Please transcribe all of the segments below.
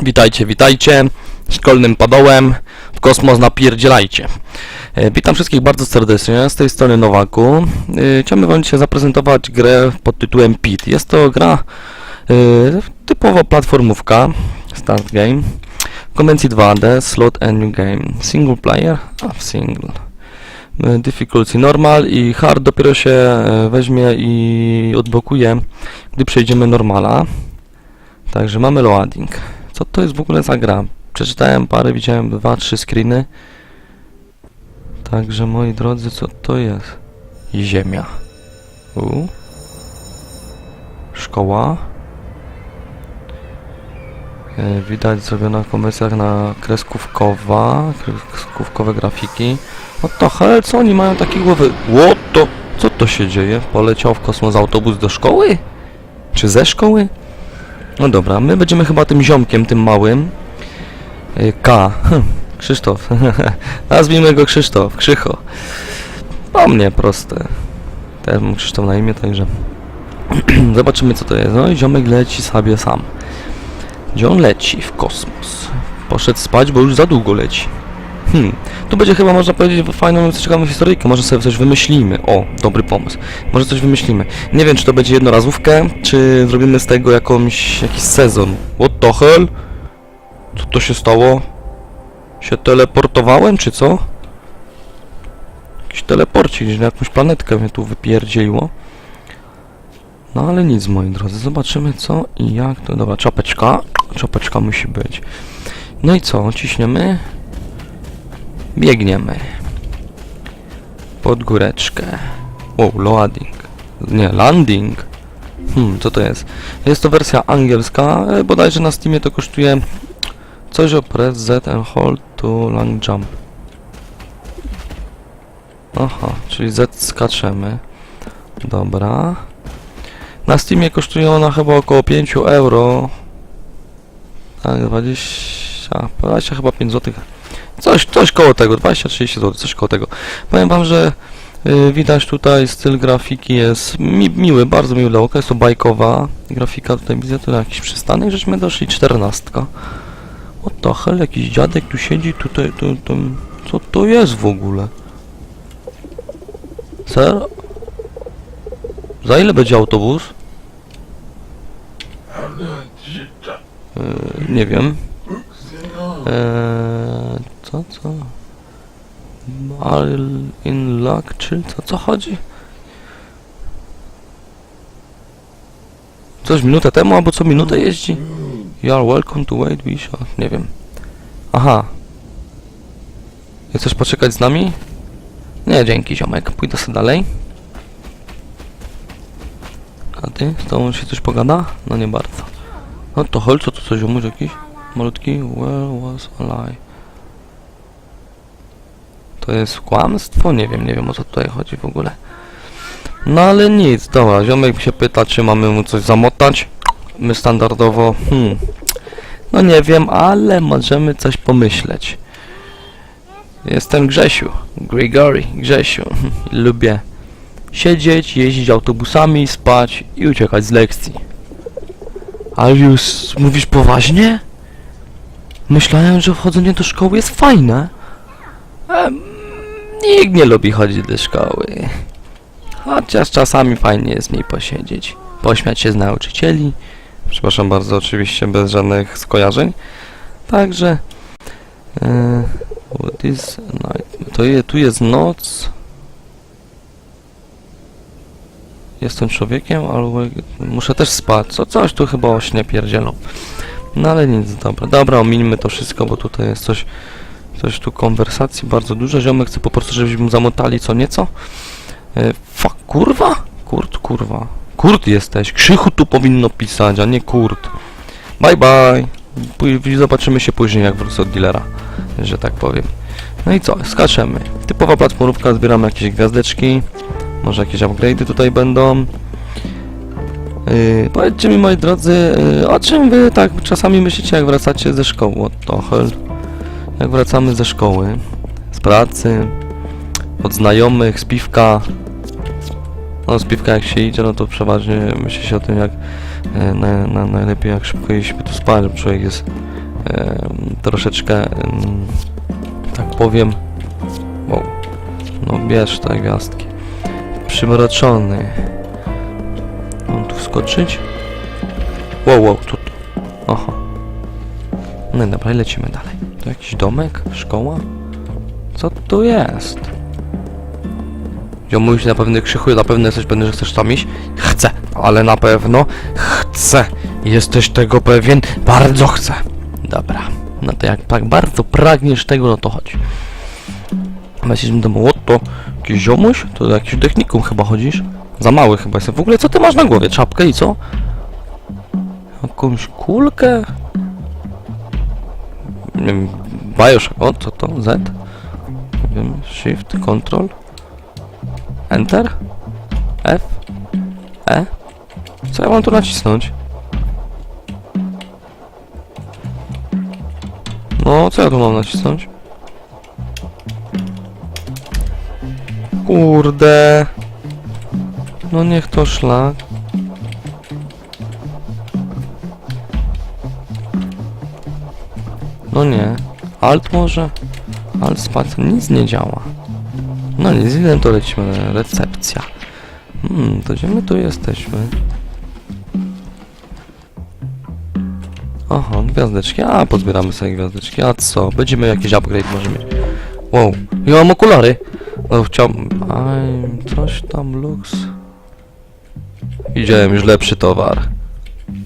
Witajcie, witajcie. Szkolnym padołem. W kosmos napierdzielajcie. E, Witam wszystkich bardzo serdecznie. Z tej strony Nowaku. E, Chciałbym wam dzisiaj zaprezentować grę pod tytułem PIT. Jest to gra e, typowo platformówka. Start game. Konwencji 2D, slot and new game. Single player? A, single. Difficulty normal i hard dopiero się weźmie i odblokuje, gdy przejdziemy normala. Także mamy loading. Co to jest w ogóle za gra? Przeczytałem parę, widziałem dwa, trzy screeny. Także moi drodzy, co to jest? Ziemia. U. Szkoła. E, widać zrobiona konwersja na kreskówkowa, kreskówkowe grafiki. The hell, co oni mają takie głowy? What to? Co to się dzieje? Poleciał w kosmos autobus do szkoły? Czy ze szkoły? No dobra, my będziemy chyba tym ziomkiem, tym małym. Y, K. Krzysztof. Nazwijmy go Krzysztof. Krzycho. Po mnie proste. Też mam Krzysztof na imię, także... Zobaczymy co to jest. No i ziomek leci sobie sam. Gdzie on leci? W kosmos. Poszedł spać, bo już za długo leci. Hmm. Tu będzie chyba można powiedzieć fajną, ciekawą historyjkę. Może sobie coś wymyślimy. O, dobry pomysł. Może coś wymyślimy. Nie wiem, czy to będzie jednorazówkę, czy zrobimy z tego jakąś, jakiś sezon. What the hell? Co to się stało? Się teleportowałem, czy co? Jakiś teleporcik, gdzieś na jakąś planetkę mnie tu wypierdzieliło. No ale nic, moi drodzy. Zobaczymy co i jak to. Dobra, czapeczka. Czapeczka musi być. No i co? Ciśniemy. Biegniemy. Pod góreczkę. Wow, loading. Nie, landing. Hmm, co to jest? Jest to wersja angielska, bodajże na Steamie to kosztuje coś o press Z and hold to long jump. Aha, czyli Z skaczemy. Dobra. Na Steamie kosztuje ona chyba około 5 euro. Tak, 20, 20 chyba 5 zł. Coś, coś koło tego, 20-30 zł, coś koło tego. Powiem wam, że y, widać tutaj styl grafiki jest mi, miły, bardzo miły dla oka, jest to bajkowa grafika, tutaj widzę to jakiś przystanek, żeśmy doszli, 14. What the hell, jakiś dziadek tu siedzi, tutaj, tu, tu, co to jest w ogóle? Ser? Za ile będzie autobus? Yy, nie wiem. Eee, co, co? Are in luck, czy co, co chodzi? Coś minutę temu, albo co minutę jeździ? You are welcome to wait, shall... Nie wiem. Aha. Chcesz poczekać z nami? Nie, dzięki ziomek. Pójdę sobie dalej. A ty? Z tobą się coś pogada? No nie bardzo. No to hol, co to coś ziomuś jakiś? Malutki? Where was alive? To jest kłamstwo? Nie wiem, nie wiem o co tutaj chodzi w ogóle. No ale nic, dobra, ziomek się pyta, czy mamy mu coś zamotać. My standardowo, hmm, no nie wiem, ale możemy coś pomyśleć. Jestem Grzesiu, Grigory, Grzesiu. Lubię siedzieć, jeździć autobusami, spać i uciekać z lekcji. Ale już mówisz poważnie? Myślałem, że wchodzenie do szkoły jest fajne. Em, nikt nie lubi chodzić do szkoły. Chociaż czasami fajnie jest mi posiedzieć. Pośmiać się z nauczycieli. Przepraszam bardzo, oczywiście bez żadnych skojarzeń. Także... E, what is night? To je, tu jest noc. Jestem człowiekiem, albo muszę też spać. Co, coś tu chyba o śnie pierdzielą. No ale nic, dobra. Dobra, omińmy to wszystko, bo tutaj jest coś... Coś tu konwersacji bardzo dużo. Ziomek chce po prostu, żebyśmy zamotali co nieco. E, fuck, kurwa? Kurt, kurwa. Kurt jesteś. Krzychu tu powinno pisać, a nie Kurt. Bye bye. Pój- zobaczymy się później, jak wrócę od dealera, że tak powiem. No i co? Skaczemy. Typowa platformówka, zbieramy jakieś gwiazdeczki. Może jakieś upgrade'y tutaj będą. Yy, powiedzcie mi, moi drodzy, yy, o czym wy tak czasami myślicie, jak wracacie ze szkoły? What the hell? Jak wracamy ze szkoły, z pracy, od znajomych, z piwka. No, z piwka jak się idzie, no to przeważnie myśli się o tym, jak e, na, na, najlepiej jak szybko iść tu spać, bo człowiek jest em, troszeczkę, em, tak powiem, wow, no bierz te gwiazdki, przymroczony. Mam tu wskoczyć? Wow, wow, tu, tu. Aha. No i dobra, lecimy dalej. To jakiś domek? Szkoła? Co tu jest? Ziomuś na pewno krzychu, na pewno jesteś pewny, że chcesz tam iść? Chcę, ale na pewno chcę. Jesteś tego pewien? Bardzo chcę. Dobra. No to jak tak bardzo pragniesz tego, no to chodź. Myślisz, że to to jakiś ziomuś? To do jakimś technikum chyba chodzisz? Za mały chyba jestem. W ogóle co ty masz na głowie? Czapkę i co? Jakąś kulkę? Bioshock, o co to? Z? Wiem, Shift, Control? Enter? F? E? Co ja mam tu nacisnąć? No, co ja tu mam nacisnąć? Kurde. No niech to szlak. No nie. Alt może? Alt spacer. Nic nie działa. No nic, idę to lecimy. Recepcja. Hmm, to gdzie my tu jesteśmy? Aha, gwiazdeczki. A, pozbieramy sobie gwiazdeczki. A co? Będziemy jakiś upgrade może mieć. Wow, ja mam okulary. No chciałem... Aj, coś tam lux. Widziałem już lepszy towar.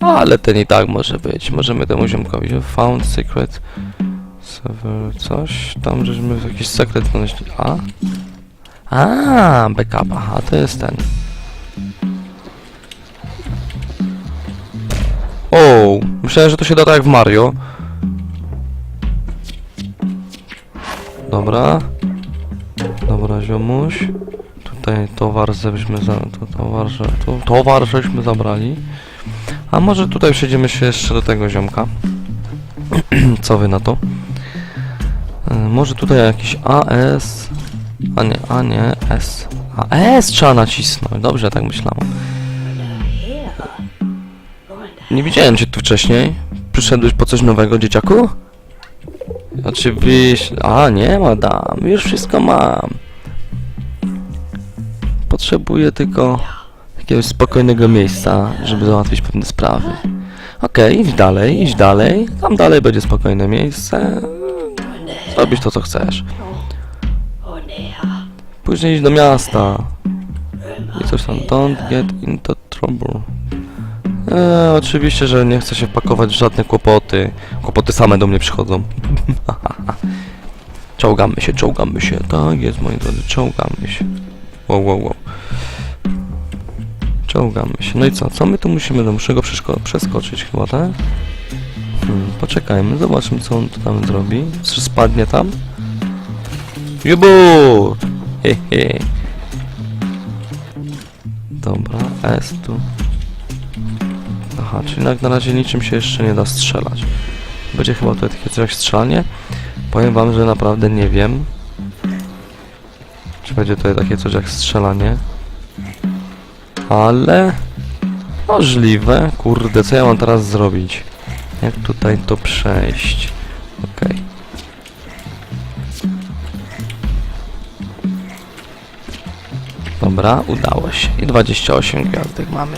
Ale ten i tak może być. Możemy temu ziomkowi. Found secret. Server, coś tam, żeśmy jakiś sekret znaleźli. A? A, backup, aha, to jest ten. O, myślałem, że to się da tak jak w Mario. Dobra. Dobra, ziomuś. Tutaj towar żeśmy za... To, towar, że, to, towar żeśmy zabrali. A może tutaj przejdziemy się jeszcze do tego ziomka. Co wy na to? E, może tutaj jakiś AS... A nie, a nie, S. A S trzeba nacisnąć. Dobrze, tak myślałem. Nie widziałem cię tu wcześniej. Przyszedłeś po coś nowego, dzieciaku? Oczywiście. A, nie, madam. Już wszystko mam. Potrzebuję tylko jakiegoś spokojnego miejsca, żeby załatwić pewne sprawy. Okej, idź dalej, idź dalej. Tam dalej będzie spokojne miejsce. Zrobisz to, co chcesz. Później idź do miasta. I coś tam. Don't get into trouble. Eee, oczywiście, że nie chcę się wpakować w żadne kłopoty. Kłopoty same do mnie przychodzą. czołgamy się, czołgamy się. Tak jest, moi drodzy, czołgamy się. Wow, wow, wow. Czołgamy się. No i co? Co my tu musimy? No muszę go przeszko- przeskoczyć chyba, tak? Hmm, poczekajmy, zobaczmy co on tu tam zrobi. Czy spadnie tam? Jubu! Hehe. Dobra, S tu. Aha, czyli jak na razie niczym się jeszcze nie da strzelać. Będzie chyba tutaj takie coś jak strzelanie. Powiem wam, że naprawdę nie wiem. Czy będzie tutaj takie coś jak strzelanie. Ale... Możliwe. Kurde, co ja mam teraz zrobić? Jak tutaj to przejść? Okej. Dobra, udało się. I 28 gwiazdek mamy.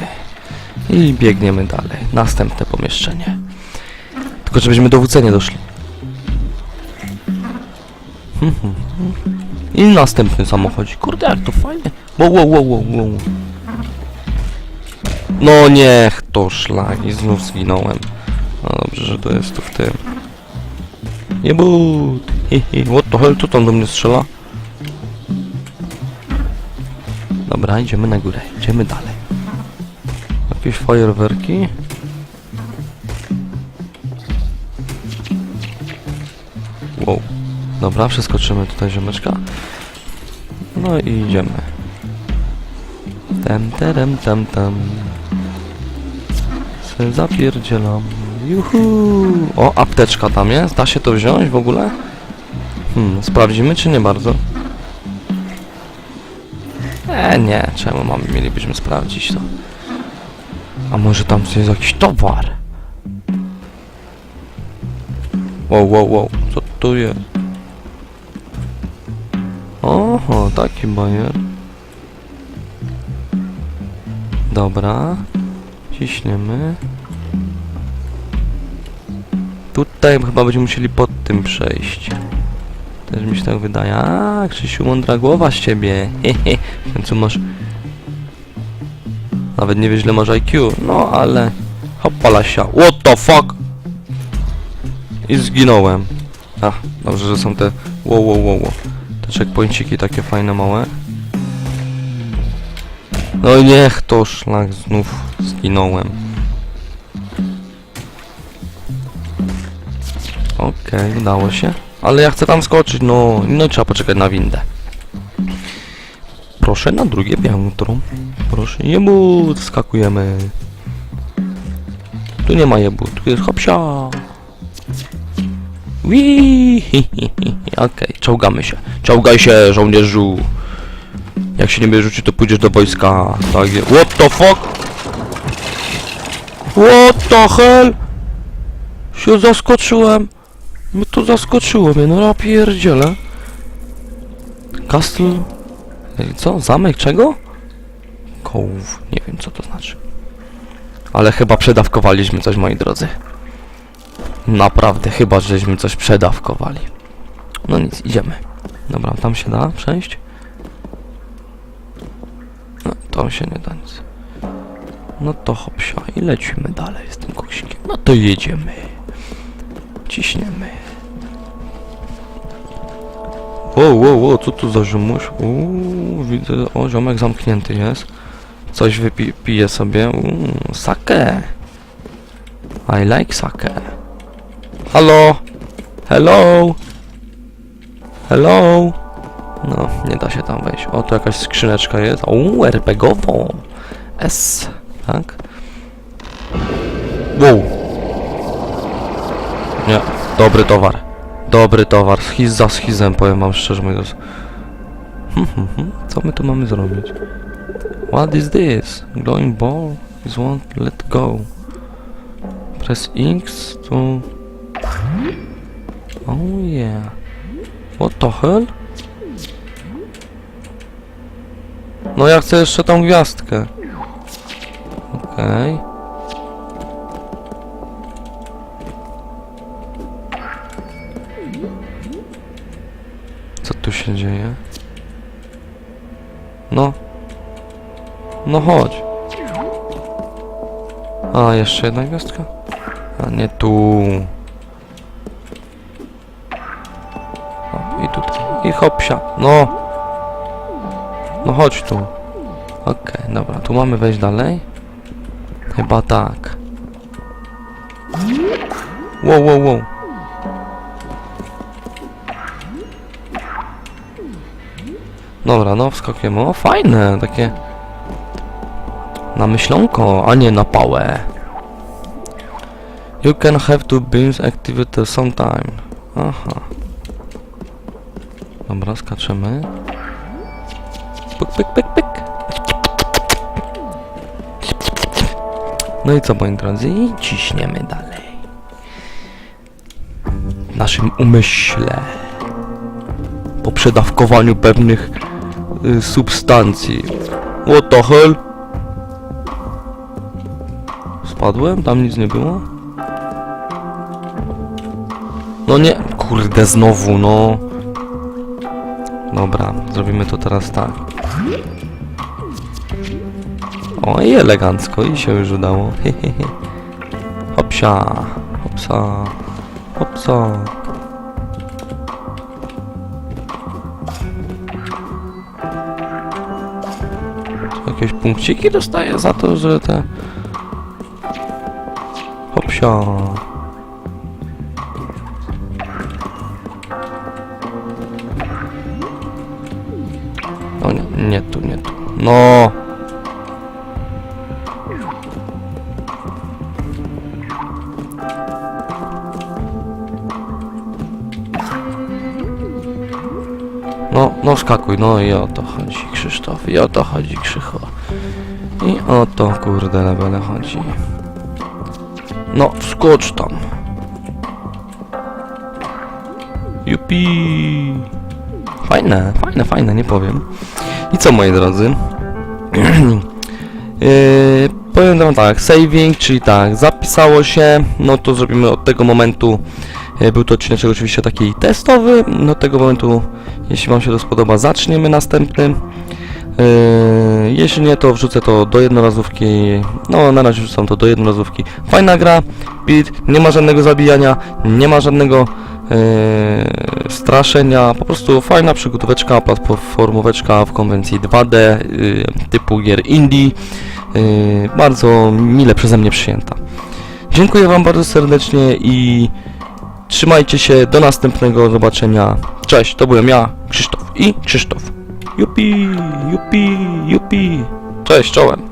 I biegniemy dalej. Następne pomieszczenie. Tylko żebyśmy do WC nie doszli. Hmm, hmm, hmm. I następny samochodzik. Kurde, jak to fajnie. Wow, wow, wow, wow, wow. No niech to szlak i znów zginąłem. No dobrze, że to jest tu w tym. Jebut! Hihi, what the hell, co tam do mnie strzela? Dobra, idziemy na górę, idziemy dalej. Jakieś fajerwerki? Wow. Dobra, przeskoczymy tutaj ziomeczka. No i idziemy. Tem, terem, tam, tam. Zapierdzielam. Juhu! O, apteczka tam jest. Da się to wziąć w ogóle? Hmm, sprawdzimy czy nie bardzo? E, nie, czemu mamy, mielibyśmy sprawdzić to? A może tam jest jakiś towar? Wow, wow, wow, co tu jest? Oho, taki bajer. Dobra. Ciśniemy. Tutaj chyba będziemy musieli pod tym przejść. Też mi się tak wydaje. A, Krzysiu, mądra głowa z ciebie. Hehe. W końcu masz... Nawet nie wiesz, ile masz IQ. No, ale... Hopalasia. What the fuck? I zginąłem. A, dobrze, że są te... Wow, wow, wow, wow. Te checkpointsiki takie fajne, małe. No i niech to szlak znów zginąłem. Okej, udało się. Ale ja chcę tam skoczyć, no, no trzeba poczekać na windę. Proszę na drugie piętro. Proszę, jebut, skakujemy. Tu nie ma jebut, tu jest hopsia. Wii, Okej, czołgamy się. Czołgaj się, żołnierzu. Jak się nie będzie rzucić, to pójdziesz do wojska. Tak. What the fuck? What the hell? Się zaskoczyłem. Mnie to zaskoczyło mnie, no ja pierdzielę. Castle... Ej, Co? Zamek czego? Kołów. Nie wiem co to znaczy. Ale chyba przedawkowaliśmy coś, moi drodzy. Naprawdę, chyba żeśmy coś przedawkowali. No nic, idziemy. Dobra, tam się da przejść? No, tam się nie da nic. No to hopsia i lecimy dalej z tym koksikiem. No to jedziemy. Ciśniemy. Wow, wow, wow, co tu za ziomuś? Uuu, widzę, o, ziomek zamknięty jest. Coś wypi pije sobie. Uuu, sake. I like sake. Halo? Hello? Hello? No, nie da się tam wejść. O, tu jakaś skrzyneczka jest. Uuu, RPGową. S, tak? Wow. Nie, dobry towar. Dobry towar. Schiz za schizem, powiem wam szczerze mówiąc. Hmm, hmm, hmm. Co my tu mamy zrobić? What is this? Glowing ball is won't let go. Press X to... Oh yeah. What the hell? No ja chcę jeszcze tą gwiazdkę. Okej. Co się dzieje? No. No chodź. A, jeszcze jedna gwiazdka? A nie tu. O, I tutaj. I hopsia. No. No chodź tu. Okej, dobra. Tu mamy wejść dalej? Chyba tak. Wow, wow, wow. Dobra, no wskakujemy. O, fajne, takie... Na myślonko, a nie na pałę. You can have two beams activated at some time. Aha. Dobra, skaczemy. Pyk, pyk, pyk, pyk. No i co, moi drodzy? I ciśniemy dalej. W naszym umyśle. Po przedawkowaniu pewnych substancji. What the hell? Spadłem? Tam nic nie było? No nie, kurde znowu, no. Dobra, zrobimy to teraz tak. O, i elegancko, i się już udało. Hopsia, hopsa, hopsa. Jakieś punkciki dostaję za to, że te... Hopsia. O nie, nie tu, nie tu. No. No, no i o to chodzi Krzysztof, i o to chodzi Krzycho. I o to kurde lebele chodzi. No, skocz tam. Jupi! Fajne, fajne, fajne, nie powiem. I co moi drodzy? Yy, powiem wam tak, saving, czyli tak, zapisało się, no to zrobimy od tego momentu, był to odcinek oczywiście taki testowy, no od tego momentu, jeśli wam się to spodoba, zaczniemy następny. Yy, jeśli nie, to wrzucę to do jednorazówki, no na razie wrzucam to do jednorazówki. Fajna gra, beat, nie ma żadnego zabijania, nie ma żadnego yy, straszenia, po prostu fajna przygotóweczka, platformóweczka w konwencji 2D, yy, typu gier indie, yy, bardzo mile przeze mnie przyjęta. Dziękuję Wam bardzo serdecznie i trzymajcie się, do następnego zobaczenia. Cześć, to byłem ja, Krzysztof i Krzysztof. Jupi, jupi, jupi. Cześć, czołem.